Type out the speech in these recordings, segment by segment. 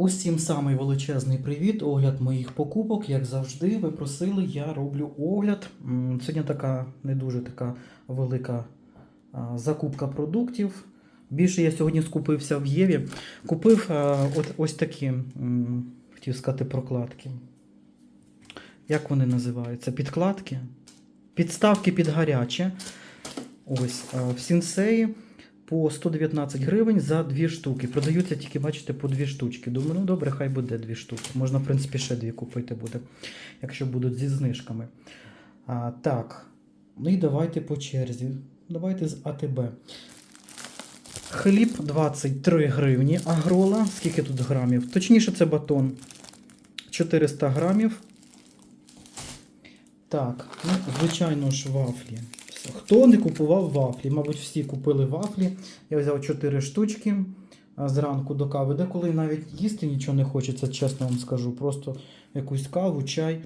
Усім самий величезний привіт, огляд моїх покупок. Як завжди, ви просили, я роблю огляд. Сьогодні така не дуже така велика закупка продуктів. Більше я сьогодні скупився в Єві. Купив от, ось такі, хотів сказати, прокладки. Як вони називаються? Підкладки? Підставки під гаряче. Ось в сінсеї по 119 гривень за дві штуки. Продаються тільки, бачите, по дві штучки. Думаю, ну добре, хай буде дві штуки. Можна, в принципі, ще дві купити буде, якщо будуть зі знижками. А, так, ну і давайте по черзі. Давайте з АТБ. Хліб 23 гривні. Агрола. Скільки тут грамів? Точніше, це батон. 400 грамів. Так, ну, звичайно ж, вафлі. Хто не купував вафлі? Мабуть, всі купили вафлі. Я взяв 4 штучки зранку до кави. Деколи навіть їсти нічого не хочеться, чесно вам скажу. Просто якусь каву, чай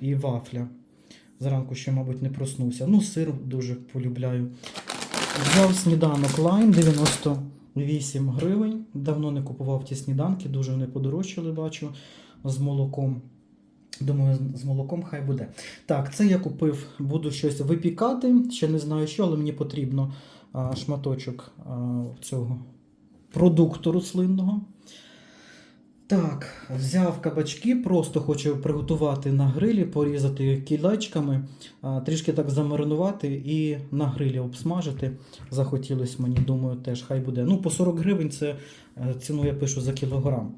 і вафля. Зранку ще, мабуть, не проснувся. Ну, сир дуже полюбляю. Взяв сніданок лайн 98 гривень. Давно не купував ті сніданки, дуже вони подорожчали, бачу, з молоком. Думаю, з молоком хай буде. Так, це я купив, буду щось випікати. Ще не знаю що, але мені потрібно а, шматочок а, цього продукту рослинного. Так, взяв кабачки, просто хочу приготувати на грилі, порізати кілечками, трішки так замаринувати і на грилі обсмажити. Захотілося мені, думаю, теж хай буде. Ну, по 40 гривень це е, ціну я пишу за кілограм.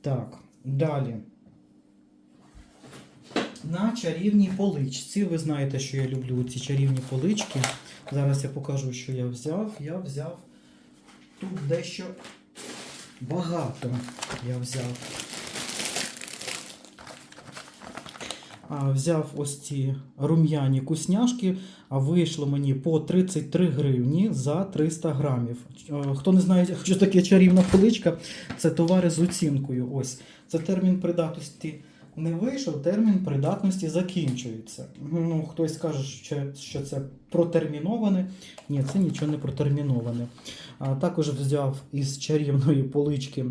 Так, далі. На чарівній поличці. Ви знаєте, що я люблю ці чарівні полички. Зараз я покажу, що я взяв. Я взяв тут дещо багато. Я взяв. А, взяв ось ці рум'яні кусняшки, а вийшло мені по 33 гривні за 300 грамів. Хто не знає, що таке чарівна поличка, це товари з оцінкою. Ось це термін придатності не вийшов, термін придатності закінчується. Ну, хтось скаже, що, що це протерміноване. Ні, це нічого не протерміноване. А, також взяв із чарівної полички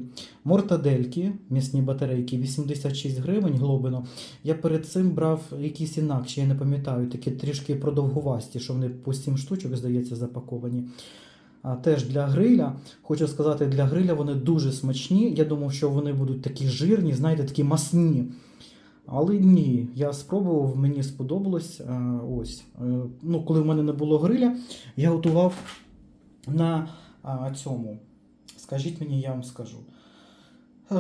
мортадельки, м'ясні батарейки, 86 гривень глобино. Я перед цим брав якісь інакші, я не пам'ятаю, такі трішки продовгувасті, що вони по 7 штучок, здається, запаковані. А, теж для гриля. Хочу сказати, для гриля вони дуже смачні. Я думав, що вони будуть такі жирні, знаєте, такі масні. Але ні, я спробував, мені сподобалось. Е, Ось. Е, Ну, коли в мене не було гриля, я готував на а, цьому. Скажіть мені, я вам скажу. Е,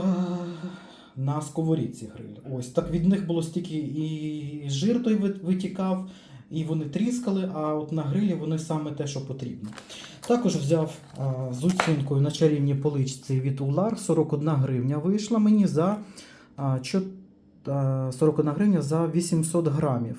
На сковорідці гриль. Ось так від них було стільки і жир той витікав, і вони тріскали, а от на грилі вони саме те, що потрібно. Також взяв а, з оцінкою на чарівній поличці від Улар 41 гривня вийшла мені за а, чо- а, 41 гривня за 800 грамів.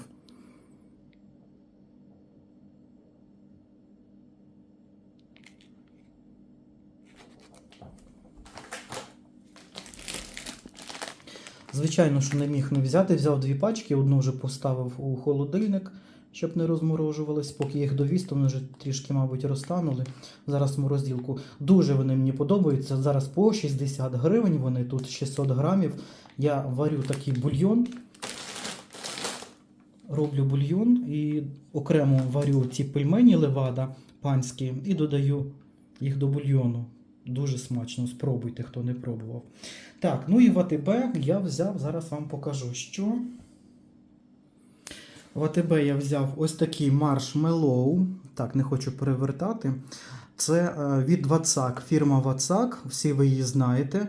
Звичайно, що не міг не взяти. Взяв дві пачки, одну вже поставив у холодильник, щоб не розморожувались. Поки їх довіз, то вони вже трішки, мабуть, розтанули. Зараз в. Дуже вони мені подобаються. Зараз по 60 гривень, вони тут 600 грамів. Я варю такий бульйон. Роблю бульйон і окремо варю ці пельмені левада панські і додаю їх до бульйону. Дуже смачно, спробуйте, хто не пробував. Так, ну і в я взяв, зараз вам покажу, що. В АТБ я взяв ось такий маршмеллоу. Так, не хочу перевертати. Це е, від Вацак, фірма Вацак, всі ви її знаєте.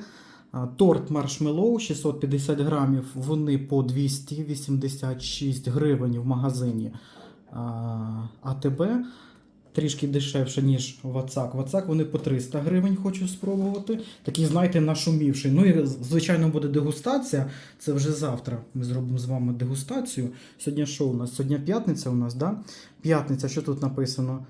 Торт маршмеллоу 650 грамів, вони по 286 гривень в магазині АТБ. Трішки дешевше, ніж Вацак. Вацак вони по 300 гривень хочу спробувати. Такий, знаєте, нашумівший. Ну і звичайно буде дегустація. Це вже завтра. Ми зробимо з вами дегустацію. Сьогодні що у нас? Сьогодні п'ятниця у нас, да? П'ятниця, що тут написано?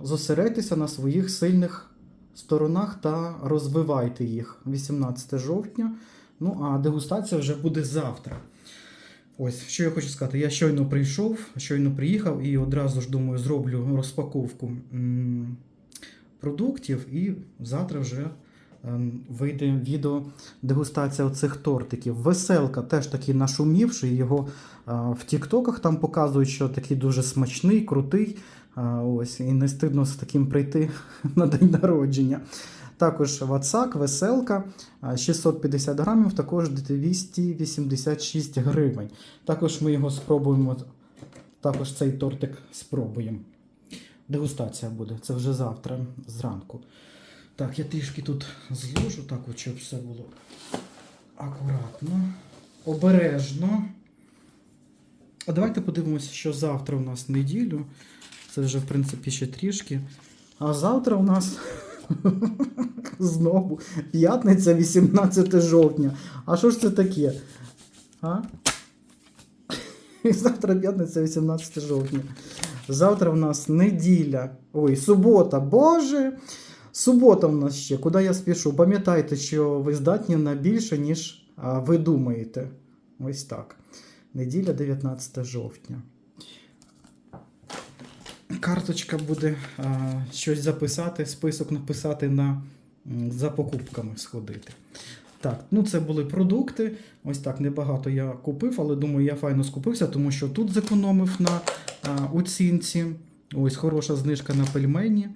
Зосередьтеся на своїх сильних сторонах та розвивайте їх. 18 жовтня. Ну, а дегустація вже буде завтра. Ось, що я хочу сказати. Я щойно прийшов, щойно приїхав і одразу ж думаю, зроблю розпаковку продуктів і завтра вже ем, вийде відео дегустація оцих тортиків. Веселка теж такий нашумівший. Його в Тіктоках там показують, що такий дуже смачний, крутий. Ось, і не стидно з таким прийти на день народження. Також вацак, веселка, е, 650 грамів, також 286 гривень. Також ми його спробуємо. Також цей тортик спробуємо. Дегустація буде, це вже завтра зранку. Так, я трішки тут зложу, так, щоб все було акуратно, обережно. А давайте подивимося, що завтра у нас неділю. Це вже, в принципі, ще трішки. А завтра у нас знову п'ятниця, 18 жовтня. А що ж це таке? А? Завтра п'ятниця, 18 жовтня. Завтра в нас неділя. Ой, субота, Боже! Субота в нас ще. Куди я спішу? Пам'ятайте, що ви здатні на більше, ніж ви думаєте. Ось так. Неділя 19 жовтня. Карточка буде а, щось записати, список написати на, за покупками сходити. Так, ну це були продукти. Ось так небагато я купив, але думаю, я файно скупився, тому що тут зекономив на а, оцінці. Ось хороша знижка на пельмені.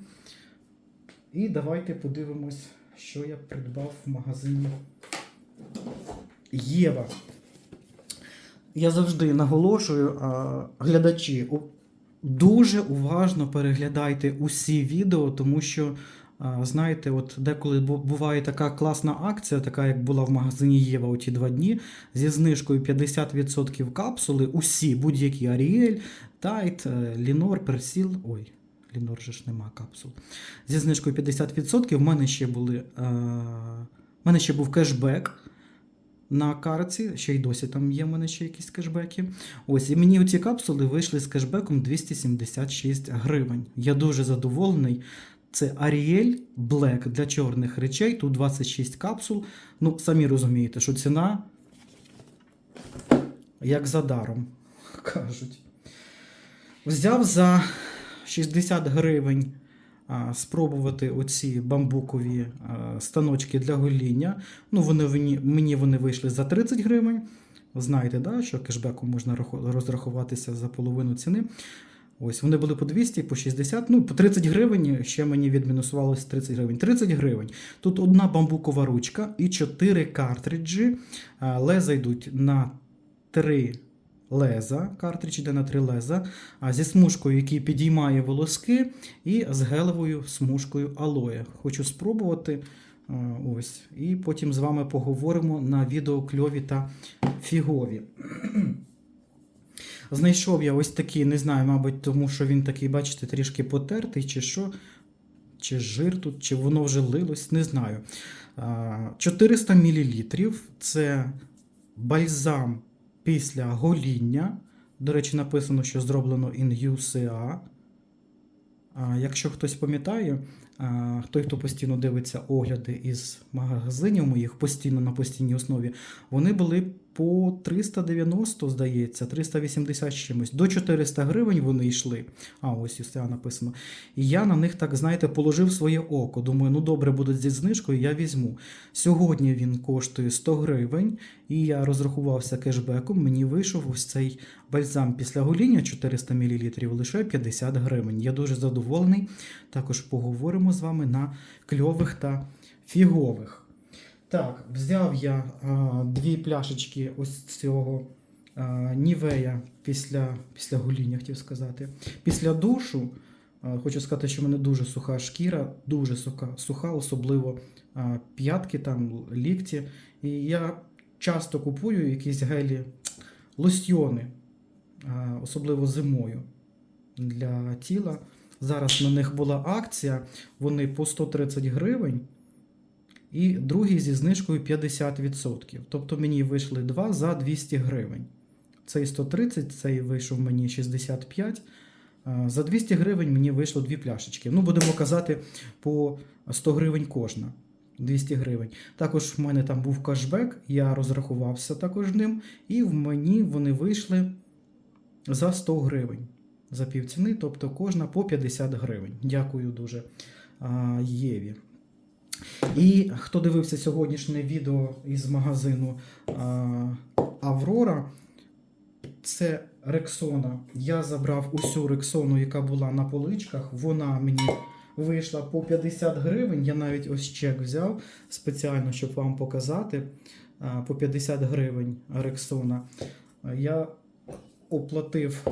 І давайте подивимось, що я придбав в магазині Єва. Я завжди наголошую, глядачі, дуже уважно переглядайте усі відео, тому що, знаєте, от деколи буває така класна акція, така як була в магазині Єва у ті два дні, зі знижкою 50% капсули, усі, будь-які Аріель, Тайт, е, Лінор, Персіл. Ой, Лінор же ж нема капсул. Зі знижкою 50% в мене ще були. Е, в мене ще був кешбек на карті, ще й досі там є в мене ще якісь кешбеки. Ось, і мені ці капсули вийшли з кешбеком 276 гривень. Я дуже задоволений. Це Ariel Black для чорних речей. Тут 26 капсул. Ну, самі розумієте, що ціна як за даром, кажуть. Взяв за 60 гривень спробувати оці бамбукові станочки для гоління. Ну, вони мені, вони вийшли за 30 гривень. Знаєте, да, що кешбеком можна розрахуватися за половину ціни. Ось вони були по 200, по 60, ну по 30 гривень. Ще мені відмінусувалось 30 гривень. 30 гривень. Тут одна бамбукова ручка і 4 картриджі. Леза йдуть на 3 леза, картридж йде на 3 леза, зі смужкою, який підіймає волоски, і з гелевою смужкою алоє. Хочу спробувати. Ось. І потім з вами поговоримо на відео кльові та фігові. Знайшов я ось такий, не знаю, мабуть, тому що він такий, бачите, трішки потертий, чи що, чи жир тут, чи воно вже лилось, не знаю. 400 мл це бальзам після гоління. До речі, написано, що зроблено in UCA. Якщо хтось пам'ятає, той, хто постійно дивиться огляди із магазинів моїх постійно на постійній основі, вони були по 390, здається, 380 чимось. До 400 гривень вони йшли. А, ось UCA написано. І я на них, так знаєте, положив своє око. Думаю, ну добре, будуть зі знижкою, я візьму. Сьогодні він коштує 100 гривень, і я розрахувався кешбеком. Мені вийшов ось цей бальзам після гоління 400 мл лише 50 гривень. Я дуже задоволений. Також поговоримо з вами на кльових та фігових. Так, взяв я а, дві пляшечки ось цього а, Нівея після, після гоління, хотів сказати. Після душу. а, Хочу сказати, що в мене дуже суха шкіра, дуже суха, суха особливо а, п'ятки, там, лікті. І я часто купую якісь гелі лосьйони, а, особливо зимою для тіла. Зараз на них була акція, вони по 130 гривень. І другий зі знижкою 50%. Тобто мені вийшли два за 200 гривень. Цей 130, цей вийшов мені 65. За 200 гривень мені вийшло дві пляшечки. Ну, будемо казати, по 100 гривень кожна. 200 гривень. Також в мене там був кешбек, я розрахувався також ним, і в мені вони вийшли за 100 гривень за півціни, тобто кожна по 50 гривень. Дякую дуже а, Єві. І хто дивився сьогоднішнє відео із магазину Аврора, це Рексона. Я забрав усю Рексону, яка була на поличках. Вона мені вийшла по 50 гривень. Я навіть ось чек взяв спеціально, щоб вам показати. По 50 гривень Рексона. Я оплатив.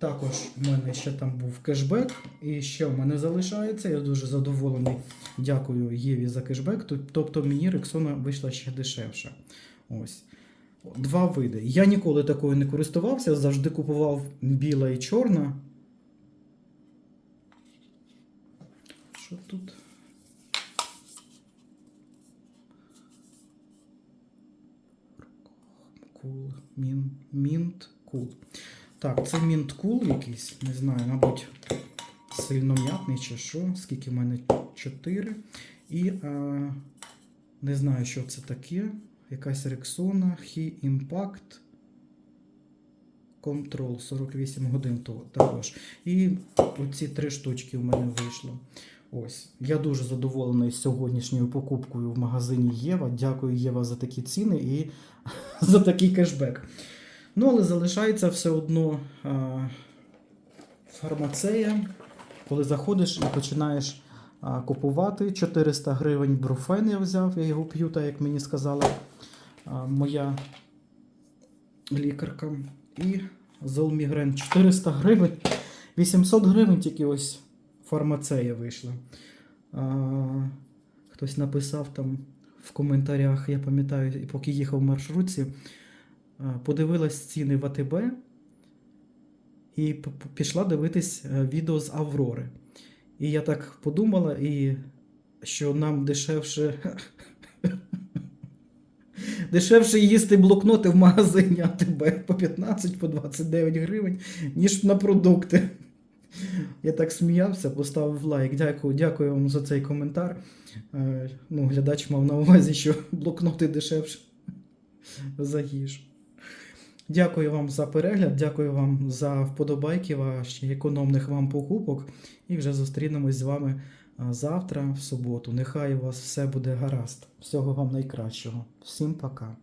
Також в мене ще там був кешбек, і ще в мене залишається. Я дуже задоволений. Дякую Єві за кешбек. Тобто мені Рексона вийшла ще дешевше. Ось. Два види. Я ніколи такою не користувався, завжди купував біла і чорна. Що тут? Кул. Мін, мінт кул. Так, це мінт кул якийсь, не знаю, мабуть, сильно м'ятний чи що. Скільки в мене? 4. І а, не знаю, що це таке. Якась Rexona, He Impact Control 48 годин також. І оці три штучки в мене вийшло. Ось. Я дуже задоволений сьогоднішньою покупкою в магазині Єва. Дякую, Єва, за такі ціни і за такий кешбек. Ну, але залишається все одно а, фармацея. Коли заходиш і починаєш а, купувати 400 гривень бруфен я взяв, я його п'ю, так як мені сказала а, моя лікарка. І золмігрен 400 гривень. 800 гривень тільки ось фармацея вийшла. А, хтось написав там в коментарях, я пам'ятаю, поки їхав в маршрутці, подивилась ціни в АТБ і пішла дивитись е, відео з Аврори. І я так подумала, і що нам дешевше. Дешевше їсти блокноти в магазині АТБ по 15 по 29 гривень, ніж на продукти. Я так сміявся, поставив лайк. Дякую, дякую вам за цей коментар. Е, Ну, глядач мав на увазі, що блокноти дешевше за їжу. Дякую вам за перегляд, дякую вам за вподобайки ваші економних вам покупок. І вже зустрінемось з вами завтра, в суботу. Нехай у вас все буде гаразд. Всього вам найкращого. Всім пока.